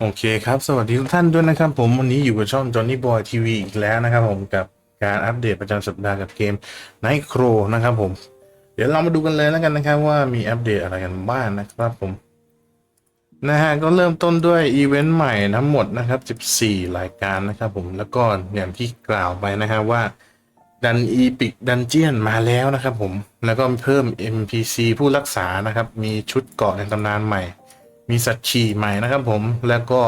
โอเคครับ สวัสดีทุกท่านด้วยนะครับ ผมวันนี้อยู่กับช่อง Johnny Boy TV อีกแล้วนะครับผมกับการอัปเดตประจำสัปดาห์กับเกม Night Crow นะครับผม เดี๋ยวเรามาดูกันเลยแล้วกันนะครับ ว่ามีอัปเดตอะไรกันบ้างนะครับผม นะฮะก็เริ่มต้นด้วยอีเวนต์ใหม่ทั้งหมดนะครับ 14 รายการนะครับผมแล้วก็อย่างที่กล่าวไปนะครับว่าดันอีพิกดันเจียนมาแล้วนะครับผมแล้วก็เพิ่ม NPC ผู้รักษานะครับ มีชุดเกาะในตำนานใหม่ มีสัตว์ฉี่ใหม่นะครับผมแล้วก็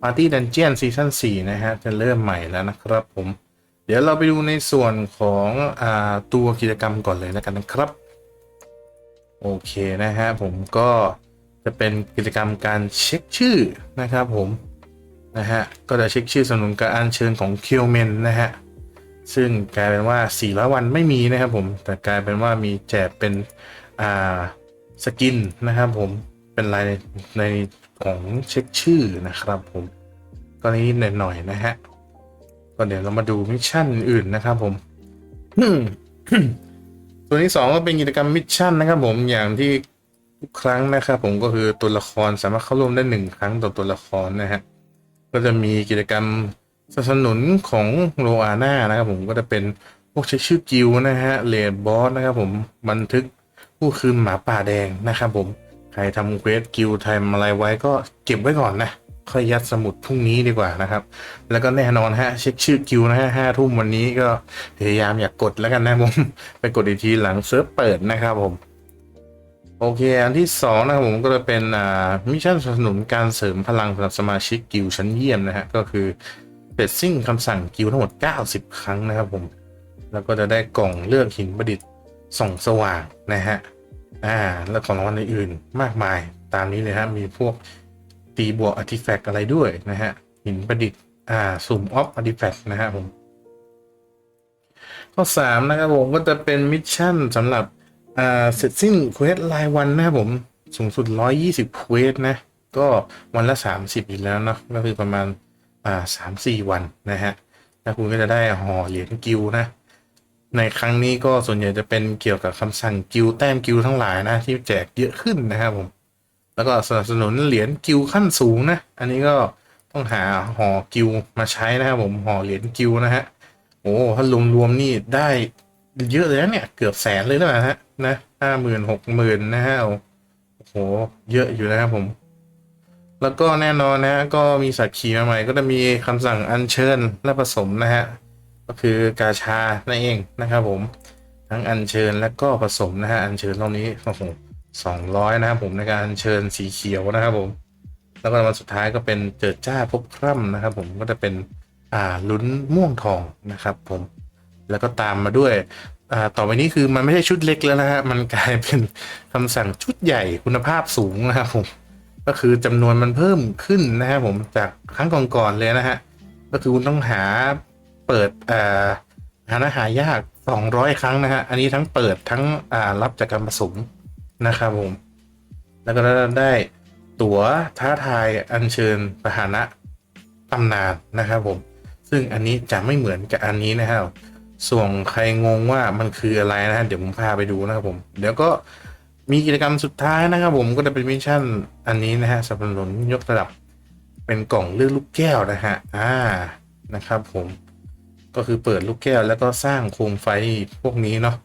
ปาร์ตี้ดันเจียนซีซั่น4นะฮะจะเริ่มใหม่แล้วนะครับผม เดี๋ยวเราไปดูในส่วนของอตัวกิจกรรมก่อนเลยแล้วกันนะครับ โอเคนะฮะผมก็จะเป็นกิจกรรมการเช็คชื่อนะครับผมนะฮะก็จะเช็คชื่อสนุนการอัญเชิญของเคิวเมนนะฮะซึ่งกลายเป็นว่า 400 วันไม่มีนะครับผมแต่กลายเป็นว่ามีแจกเป็นอ่าสกินนะครับผม เป็นรายในในของเช็คชื่อนะครับผมก็นี้หน่อยๆนะฮะก็เดี๋ยวเรามาดูมิชชั่นอื่นนะครับผมส่วนที่สองก็เป็นกิจกรรมมิชชั่นนะครับผมอย่างที่ทุกครั้งนะครับผมก็คือตัวละครสามารถเข้าร่วมได้หนึ่งครั้งต่อตัวละครนะฮะก็จะมีกิจกรรมสนับสนุนของโลอาน่านะครับผมก็จะเป็นพวกเช็คชื่อกิลด์นะฮะเลดบอสนะครับผมบันทึกผู้คืนหมาป่าแดงนะครับผม ครทำเควสกิลด์ทำอะไรไว้ก็เก็บไว้ก่อนนะค่อยยัดสมุดพรุ่งนี้ดีกว่านะครับ แล้วก็แน่นอนฮะ เช็คชื่อกิลนะฮะห้าทุ่มวันนี้ก็พยายามอยากกดแล้วกันนะผมไปกดอีกทีหลังเซิร์ฟเปิดนะครับผม โอเค อันที่สองนะครับผมก็จะเป็นอ่ามิชชั่นสนับสนุนการเสริมพลังสำหรับสมาชิกกิลชั้นเยี่ยมนะฮะ ก็คือเสร็จสิ้นคำสั่งกิลทั้งหมด 90 ครั้งนะครับผม แล้วก็จะได้กล่องเลือกหินประดิษฐ์ส่องสว่างนะฮะ อ่า แล้วของรางวัลอื่นๆมากมายตามนี้เลยฮะ มีพวกตีบวกอาร์ติแฟกต์อะไรด้วยนะฮะ หินประดิษฐ์ อ่าสุ่มออฟอาร์ติแฟกต์นะฮะผม ข้อสามนะครับผมก็จะเป็นมิชชั่นสำหรับ อ่า เสร็จสิ้นเควสรายวันนะครับผม สูงสุด 120เควสนะ ก็วันละ 30อีกแล้วเนาะก็คือประมาณ อ่าสามสี่วันนะฮะ แล้วคุณก็จะได้ห่อเหรียญกิลด์นะ ในครั้งนี้ก็ส่วนใหญ่จะเป็นเกี่ยวกับคำสั่งกิลด์แต้มกิลด์ทั้งหลายนะ ที่แจกเยอะขึ้นนะครับผม แล้วก็สนับสนุนเหรียญกิลด์ขั้นสูงนะ อันนี้ก็ต้องหาห่อกิลด์มาใช้นะครับผมห่อเหรียญกิลด์นะฮะโอ้ถ้ารวมๆนี่ได้เยอะเลยนะเนี่ย เกือบแสนเลยนะฮะนะห้าหมื่นหกหมื่นนะฮะโอ้โห เยอะอยู่นะครับผม แล้วก็แน่นอนนะก็มีสัตว์ขี่มาใหม่ ก็จะมีคำสั่งอัญเชิญและผสมนะฮะ ก็คือกาชานั่นเองนะครับผมทั้งอัญเชิญและก็ผสมนะฮะอัญเชิญรอบนี้โอ้โหสองร้อยนะครับผมในการอัญเชิญสีเขียวนะครับผม แล้วก็วันสุดท้ายก็เป็นเจิดจ้าพบคร่ำนะครับผมก็จะเป็นอ่าลุ้นม่วงทองนะครับผมแล้วก็ตามมาด้วยอ่าต่อไปนี้คือมันไม่ใช่ชุดเล็กแล้วนะฮะมันกลายเป็นคำสั่งชุดใหญ่คุณภาพสูงนะครับผมก็คือจำนวนมันเพิ่มขึ้นนะครับผมจากครั้งก่อนๆเลยนะฮะก็คือคุณต้องหา เปิดอ่าหาหายาก 200 ครั้งนะฮะ อันนี้ทั้งเปิดทั้งอ่ารับจากการผสมนะครับผม แล้วก็ได้ตั๋วท้าทายอัญเชิญพาหนะตำนานนะครับผม ซึ่งอันนี้จะไม่เหมือนกับอันนี้นะครับ ส่วนใครงงว่ามันคืออะไรนะฮะ เดี๋ยวผมพาไปดูนะครับผม เดี๋ยวก็มีกิจกรรมสุดท้ายนะครับผมก็จะเป็นมิชชั่นอันนี้นะฮะสนับสนุนยกระดับเป็นกล่องเลือกลูกแก้วนะฮะ อ่า นะครับผม ก็คือเปิดลูกแก้วแล้วก็สร้างโคมไฟพวกนี้เนาะ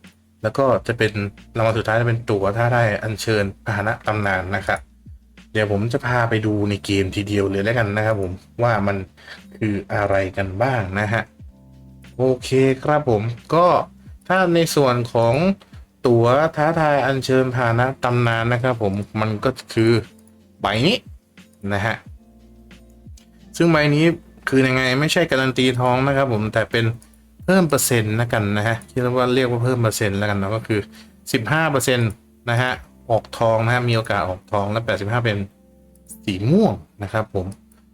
แล้วก็จะเป็นรางวัลสุดท้ายจะเป็นตั๋วถ้าได้อัญเชิญพาหนะตำนานนะครับเดี๋ยวผมจะพาไปดูในเกมทีเดียวเลยแล้วกันนะครับผมว่ามันคืออะไรกันบ้างนะฮะโอเคครับผมก็ถ้าในส่วนของตั๋วท้าทายอัญเชิญพานะตำนานนะครับผมมันก็คือใบนี้นะฮะซึ่งใบนี้ คือยังไงไม่ใช่การันตีทองนะครับ ผมแต่เป็นเพิ่มเปอร์เซ็นต์นะกันนะฮะที่เรียกว่าเรียกว่าเพิ่มเปอร์เซ็นต์แล้วกันเนาะก็คือ 15เปอร์เซ็นต์นะฮะออกทองนะฮะมีโอกาสออกทองและ 85 เป็นสีม่วงนะครับผม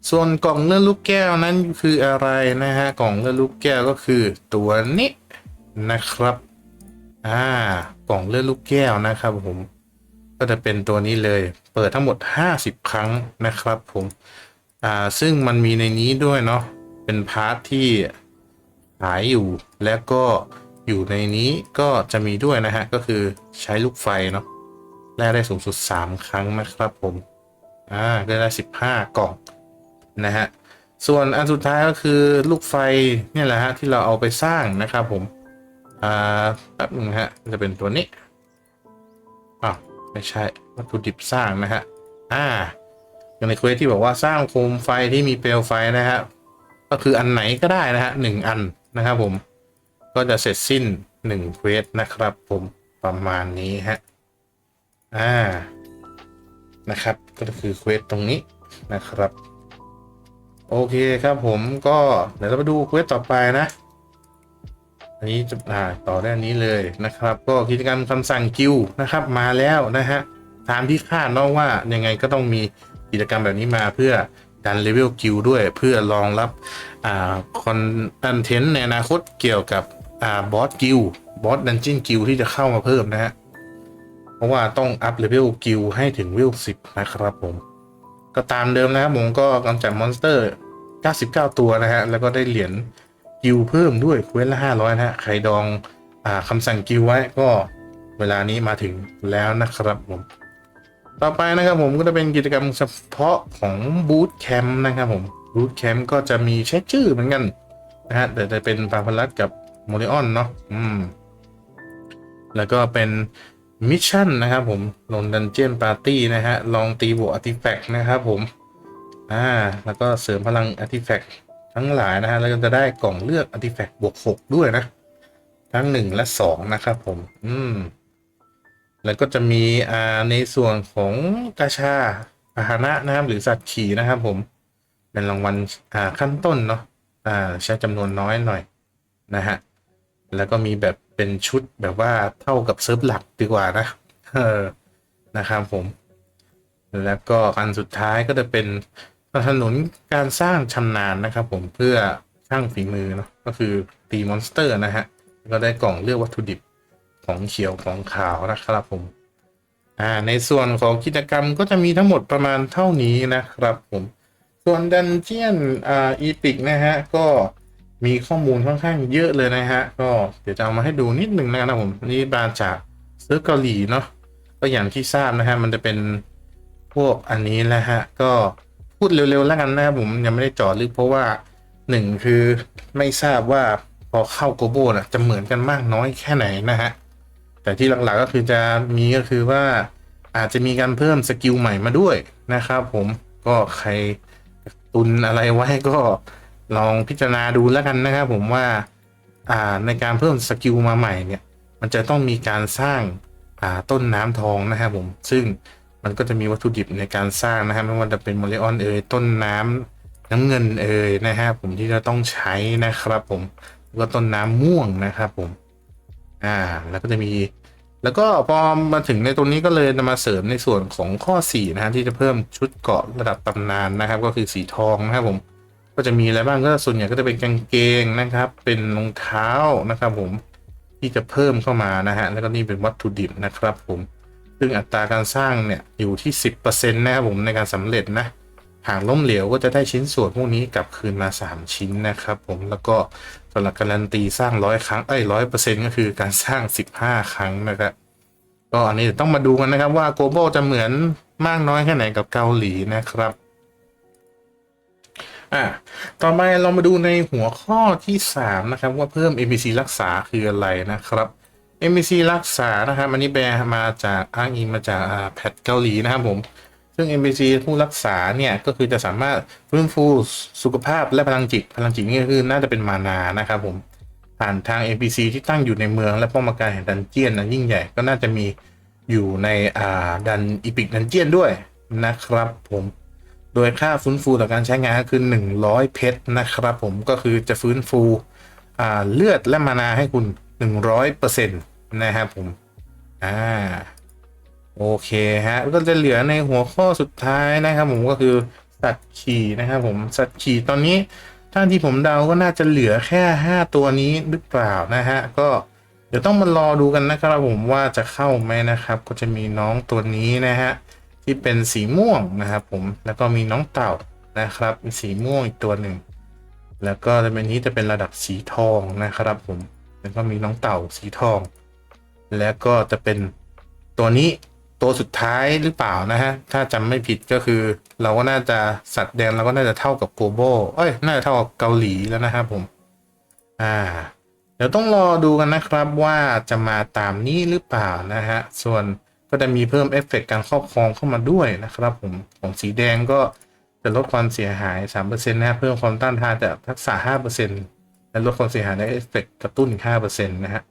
ส่วนกล่องเลือดลูกแก้วนั้นคืออะไรนะฮะกล่องเลือดลูกแก้วก็คือตัวนี้นะครับอ่ากล่องเลือดลูกแก้วนะครับผมก็จะเป็นตัวนี้เลย เปิดทั้งหมด 50 ครั้งนะครับผม อ่าซึ่งมันมีในนี้ด้วยเนาะเป็นพาร์ทที่ขายอยู่แล้วก็อยู่ในนี้ก็จะมีด้วยนะฮะ ก็คือใช้ลูกไฟเนาะแลกได้สูงสุด 3 ครั้งนะครับผม อ่าได้ได้ 15 กล่องนะฮะ ส่วนอันสุดท้ายก็คือลูกไฟเนี่ยแหละฮะที่เราเอาไปสร้างนะครับผม อ่าแป๊บนึงฮะ จะเป็นตัวนี้อ้าวไม่ใช่วัตถุดิบสร้างนะฮะ อ่า อย่างในเควสที่บอกว่าสร้างโคมไฟที่มีเปลวไฟนะฮะก็คืออันไหนก็ได้นะฮะหนึ่งอันนะครับผม ก็จะเสร็จสิ้นหนึ่งเควสนะครับ ผมประมาณนี้ฮะอ่านะครับ ก็คือเควสตรงนี้นะครับ โอเคครับผมก็เดี๋ยวเรามาดูเควสต่อไปนะ อันนี้จะอ่าต่อด้านนี้เลยนะครับ ก็กิจกรรมคำสั่งกิวนะครับ มาแล้วนะฮะตามที่คาดเนาะว่ายังไงก็ต้องมี กิจกรรมแบบนี้มาเพื่อดันเลเวลกิวด้วยเพื่อรองรับคอนเทนต์ในอนาคตเกี่ยวกับบอสกิวบอสดันจินกิวที่จะเข้ามาเพิ่มนะฮะ เพราะว่าต้องอัพเลเวลกิวให้ถึงเวล10นะครับผม ก็ตามเดิมนะผมก็กำจัดมอนสเตอร์ 99 ตัวนะฮะ แล้วก็ได้เหรียญกิวเพิ่มด้วยเควสละ 500 นะฮะ ใครดองอคำสั่งกิวไว้ก็เวลานี้มาถึงแล้วนะครับผม ต่อไปนะครับผมก็จะเป็นกิจกรรมเฉพาะของบูธแคมป์นะครับผมบูธแคมป์ก็จะมีเช็คชื่อเหมือนกันนะฮะแต่จะเป็นปาพลัสกับโมริออนเนาะอืมแล้วก็เป็นมิชชั่นนะครับผมลงดันเจียนปาร์ตี้นะฮะ ลองตีบวกอาร์ติแฟกต์นะครับผม อ่า แล้วก็เสริมพลังอาร์ติแฟกต์ทั้งหลายนะฮะ แล้วก็จะได้กล่องเลือกอาร์ติแฟกต์บวก 6 ด้วยนะ ทั้ง 1 และ 2 นะครับผม อืม แล้วก็จะมีอ่าในส่วนของกาชาพาหนะนะครับหรือสัตว์ขี่นะครับผม เป็นรางวัลอ่าขั้นต้นเนาะอ่าใช้จำนวนน้อยหน่อยนะฮะแล้วก็มีแบบเป็นชุดแบบว่าเท่ากับเซิร์ฟหลักดีกว่านะเออนะครับผม แล้วก็อันสุดท้ายก็จะเป็นสนับสนุนการสร้างชำนาญนะครับผมเพื่อช่างฝีมือเนาะก็คือตีมอนสเตอร์นะฮะก็ได้กล่องเลือกวัตถุดิบ ของเขียวของขาวนะครับผม อ่า ในส่วนของกิจกรรมก็จะมีทั้งหมดประมาณเท่านี้นะครับผม ส่วนดันเจียนอ่าอีพิกนะฮะ ก็มีข้อมูลค่อนข้างเยอะเลยนะฮะ ก็เดี๋ยวจะเอามาให้ดูนิดนึงนะครับผมอันนี่มาจากเซิร์ฟเกาหลีเนาะก็อย่างที่ทราบนะฮะ มันจะเป็นพวกอันนี้แหละฮะ ก็พูดเร็วๆแล้วกันนะครับผมยังไม่ได้จอดลึกเพราะว่าหนึ่งคือไม่ทราบว่าพอเข้าโกโบนะจะเหมือนกันมากน้อยแค่ไหนนะฮะ แต่ที่หลักๆก็คือจะมีก็คือว่าอาจจะมีการเพิ่มสกิลใหม่มาด้วยนะครับผมก็ใครตุนอะไรไว้ก็ลองพิจารณาดูแล้วกันนะครับผมว่าอ่าในการเพิ่มสกิลมาใหม่เนี่ย มันจะต้องมีการสร้างอ่าต้นน้ำทองนะครับผมซึ่งมันก็จะมีวัตถุดิบในการสร้างนะครับไม่ว่าจะเป็นโมเลออนเอ่ยต้นน้ำน้ำเงินเอ่ยนะฮะผมที่จะต้องใช้นะครับผมแล้วก็ต้นน้ำม่วงนะครับผมอ่าแล้วก็จะมี แล้วก็พอมาถึงในตรงนี้ก็เลยจะมาเสริมในส่วนของข้อ4นะฮะที่จะเพิ่มชุดเกาะระดับตำนานนะครับ ก็คือสีทองนะครับผม ก็จะมีอะไรบ้างก็ส่วนใหญ่ก็จะเป็นกางเกงนะครับ เป็นรองเท้านะครับผมที่จะเพิ่มเข้ามานะฮะแล้วก็นี่เป็นวัตถุดิบนะครับผมซึ่งอัตราการสร้างเนี่ยอยู่ที่ 10%นะครับผมในการสำเร็จนะ หากล้มเหลวก็จะได้ชิ้นส่วนพวกนี้กลับคืนมา 3 ชิ้นนะครับผมแล้วก็สำหรับการันตีสร้างร้อยครั้งเอ้ร้อยเปอร์เซ็นต์ก็คือการสร้าง 15 ครั้งนะครับก็อันนี้ต้องมาดูกันนะครับว่าโกลบอลจะเหมือนมากน้อยแค่ไหนกับเกาหลีนะครับอะต่อไปเรามาดูในหัวข้อที่ 3 นะครับ ว่าเพิ่ม NPC รักษาคืออะไรนะครับ NPC รักษานะครับ อันนี้แปลมาจากอ้างอิงมาจากแพทเกาหลีนะครับผม ซึ่ง NPC ผู้รักษาเนี่ยก็คือจะสามารถฟื้นฟูสุขภาพและพลังจิต พลังจิตนี่ก็คือน่าจะเป็นมานานะครับผมผ่านทาง NPC ที่ตั้งอยู่ในเมืองและป้อมปการแห่งดันเจียนนะยิ่งใหญ่ก็น่าจะมีอยู่ในอ่าดันอีพิกดันเจียนด้วยนะครับผมโดยค่าฟื้นฟูต่อการใช้งานก็คือ 100 เพชรนะครับผมก็คือจะฟื้นฟูอ่าเลือดและมานาให้คุณ 100%นะครับผมอ่า โอเคฮะก็จะเหลือในหัวข้อสุดท้ายนะครับผมก็คือสัตว์ขี่นะครับผมสัตว์ขี่ตอนนี้ท่านที่ผมเดาก็น่าจะเหลือแค่ 5 ตัวนี้หรือเปล่านะฮะก็เดี๋ยวต้องมารอดูกันนะครับผมว่าจะเข้าไหมนะครับ ก็จะมีน้องตัวนี้นะฮะที่เป็นสีม่วงนะครับผมแล้วก็มีน้องเต่านะครับเป็นสีม่วงอีกตัวหนึ่งแล้วก็จะเป็นนี้จะเป็นระดับสีทองนะครับผมแล้วก็มีน้องเต่าสีทอง แล้วก็จะเป็นตัวนี้ ตัวสุดท้ายหรือเปล่านะฮะ ถ้าจำไม่ผิดก็คือ เราก็น่าจะสัตว์แดนเราก็น่าจะเท่ากับโกโบเอ้ย น่าจะเท่ากับเกาหลีแล้วนะครับผม อ่า เดี๋ยวต้องรอดูกันนะครับว่าจะมาตามนี้หรือเปล่านะฮะ ส่วนก็จะมีเพิ่มเอฟเฟกต์การครอบครองเข้ามาด้วยนะครับผม ของสีแดงก็จะลดความเสียหาย 3%นะฮะเพิ่มความต้านทานจากทักษะ 5%และลดความเสียหายในเอฟเฟกต์กระตุ้นอีก5%นะฮะ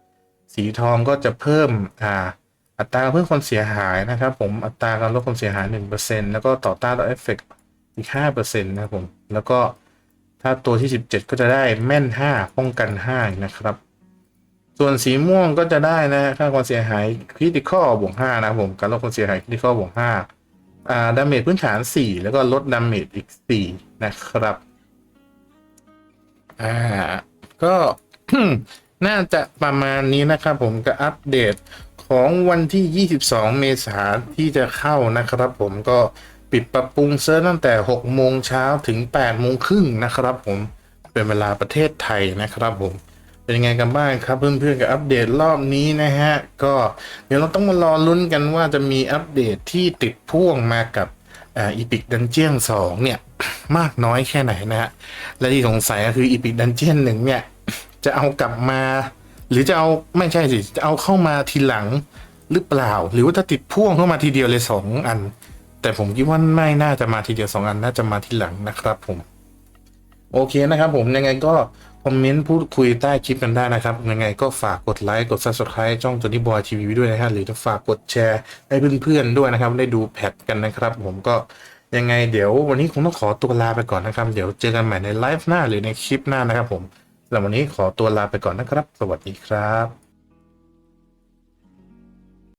สีทองก็จะเพิ่ม อ่า อัตราเพิ่มความเสียหายนะครับ ผมอัตราการลดความเสียหาย 1%แล้วก็ต่อต้านต่อเอฟเฟกต์อีก 5%นะครับผมแล้วก็ถ้าตัวที่ 17 ก็จะได้แม่น 5 ป้องกัน 5 นะครับ ส่วนสีม่วงก็จะได้นะค่าความเสียหายคริติคอลบวก 5 นะครับผมการลดความเสียหายคริติคอลบวก 5 อ่าดาเมจพื้นฐาน 4 แล้วก็ลดดาเมจอีก 4 นะครับ อ่า ก็น่าจะประมาณนี้นะครับผมกับอัปเดต ของวันที่ 22 เมษายนที่จะเข้านะครับผมก็ปิดปรับปรุงเซิร์ฟตั้งแต่ 6 โมงเช้าถึง 8 โมงครึ่งนะครับผมเป็นเวลาประเทศไทยนะครับผมเป็นยังไงกันบ้างครับเพื่อนๆกับอัปเดตรอบนี้นะฮะ ก็เดี๋ยวเราต้องมารอลุ้นกันว่าจะมีอัปเดตที่ติดพ่วงมากับอีพิกดันเจียนสองเนี่ย มากน้อยแค่ไหนนะฮะ และที่สงสัยก็คืออีพิกดันเจียนหนึ่งเนี่ย จะเอากลับมา หรือจะเอาไม่ใช่สิจะเอาเข้ามาทีหลังหรือเปล่า หรือว่าจะติดพ่วงเข้ามาทีเดียวเลยสองอัน แต่ผมคิดว่าไม่น่าจะมาทีเดียวสองอันน่าจะมาทีหลังนะครับผมโอเคนะครับผมยังไงก็คอมเมนต์พูดคุยใต้คลิปกันได้นะครับ ยังไงก็ฝากกดไลค์กด subscribe ช่องตัวนี้บอยทีวีด้วยนะฮะหรือจะฝากกดแชร์ให้เพื่อนๆด้วยนะครับ ได้ดูแพทกันนะครับ ผมก็ยังไงเดี๋ยววันนี้คงต้องขอตัวลาไปก่อนนะครับ เดี๋ยวเจอกันใหม่ในไลฟ์หน้าหรือในคลิปหน้านะครับผม สำหรับวันนี้ขอตัวลาไปก่อนนะครับ สวัสดีครับ